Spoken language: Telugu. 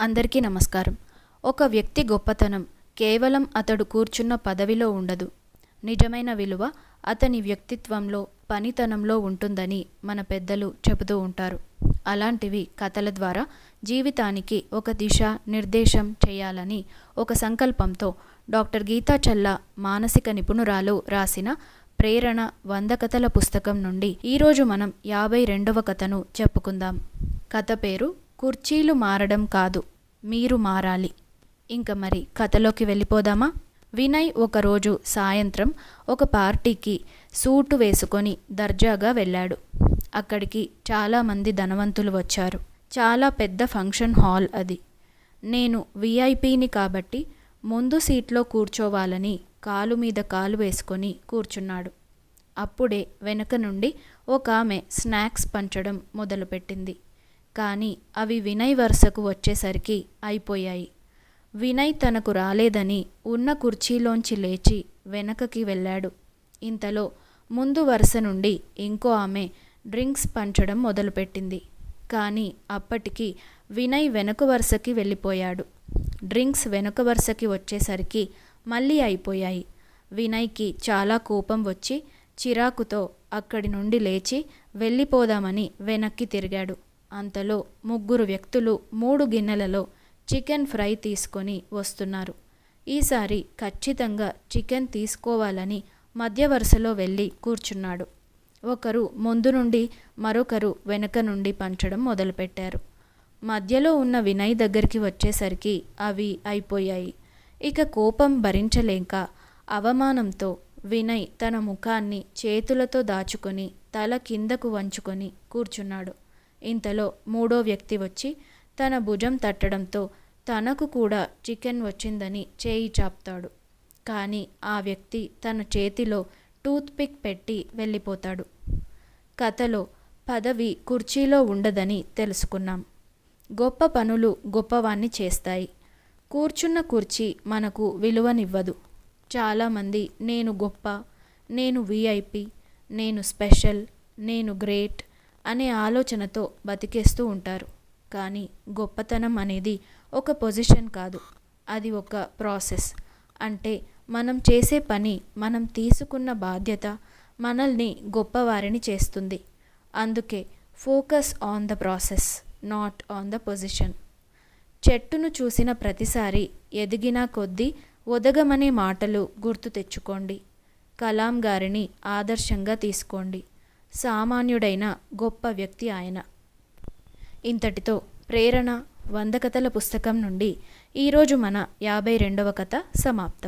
అందరికీ నమస్కారం. ఒక వ్యక్తి గొప్పతనం కేవలం అతడు కూర్చున్న పదవిలో ఉండదు. నిజమైన విలువ అతని వ్యక్తిత్వంలో పనితనంలో ఉంటుందని మన పెద్దలు చెబుతూ ఉంటారు. అలాంటివి కథల ద్వారా జీవితానికి ఒక దిశ నిర్దేశం చేయాలని ఒక సంకల్పంతో డాక్టర్ గీతా చల్లా మానసిక నిపుణురాలు రాసిన ప్రేరణ వంద కథల పుస్తకం నుండి ఈరోజు మనం యాభై రెండవ కథను చెప్పుకుందాం. కథ పేరు కుర్చీలు మారడం కాదు. మీరు మారాలి. ఇంక మరి కథలోకి వెళ్ళిపోదామా? వినయ్ ఒకరోజు సాయంత్రం ఒక పార్టీకి సూటు వేసుకొని దర్జాగా వెళ్ళాడు. అక్కడికి చాలామంది ధనవంతులు వచ్చారు. చాలా పెద్ద ఫంక్షన్ హాల్ అది. నేను విఐపిని కాబట్టి ముందు సీట్లో కూర్చోవాలని కాలు మీద కాలు వేసుకొని కూర్చున్నాడు. అప్పుడే వెనుక నుండి ఒక ఆమె స్నాక్స్ పంచడం మొదలుపెట్టింది. కానీ అవి వినయ్ వరుసకు వచ్చేసరికి అయిపోయాయి. వినయ్ తనకు రాలేదని ఉన్న కుర్చీలోంచి లేచి వెనకకి వెళ్ళాడు. ఇంతలో ముందు వరుస నుండి ఇంకో ఆమె డ్రింక్స్ పంచడం మొదలుపెట్టింది. కానీ అప్పటికి వినయ్ వెనుక వరుసకి వెళ్ళిపోయాడు. డ్రింక్స్ వెనుక వరుసకి వచ్చేసరికి మళ్ళీ అయిపోయాయి. వినయ్కి చాలా కోపం వచ్చి చిరాకుతో అక్కడి నుండి లేచి వెళ్ళిపోదామని వెనక్కి తిరిగాడు. అంతలో ముగ్గురు వ్యక్తులు మూడు గిన్నెలలో చికెన్ ఫ్రై తీసుకొని వస్తున్నారు. ఈసారి ఖచ్చితంగా చికెన్ తీసుకోవాలని మధ్య వరుసలో వెళ్ళి కూర్చున్నాడు. ఒకరు ముందు నుండి మరొకరు వెనక నుండి పంచడం మొదలుపెట్టారు. మధ్యలో ఉన్న వినయ్ దగ్గరికి వచ్చేసరికి అవి అయిపోయాయి. ఇక కోపం భరించలేక అవమానంతో వినయ్ తన ముఖాన్ని చేతులతో దాచుకొని తల కిందకు వంచుకొని కూర్చున్నాడు. ఇంతలో మూడో వ్యక్తి వచ్చి తన భుజం తట్టడంతో తనకు కూడా చికెన్ వచ్చిందని చేయి చాపుతాడు. కానీ ఆ వ్యక్తి తన చేతిలో టూత్పిక్ పెట్టి వెళ్ళిపోతాడు. కథలో పదవి కుర్చీలో ఉండదని తెలుసుకున్నాం. గొప్ప పనులు గొప్పవాన్ని చేస్తాయి. కూర్చున్న కుర్చీ మనకు విలువనివ్వదు. చాలామంది నేను గొప్ప నేను విఐపి నేను స్పెషల్ నేను గ్రేట్ అనే ఆలోచనతో బతికేస్తూ ఉంటారు. కానీ గొప్పతనం అనేది ఒక పొజిషన్ కాదు. అది ఒక ప్రాసెస్. అంటే మనం చేసే పని మనం తీసుకున్న బాధ్యత మనల్ని గొప్పవారిని చేస్తుంది. అందుకే focus on the process not on the position. చెట్టును చూసిన ప్రతిసారి ఎదిగిన కొద్దీ ఒదగమనే మాటలు గుర్తు తెచ్చుకోండి. కలాం గారిని ఆదర్శంగా తీసుకోండి. సామాన్యుడైన గొప్ప వ్యక్తి ఆయన. ఇంతటితో ప్రేరణ వంద కథల పుస్తకం నుండి ఈరోజు మన యాభై రెండవ కథ సమాప్తం.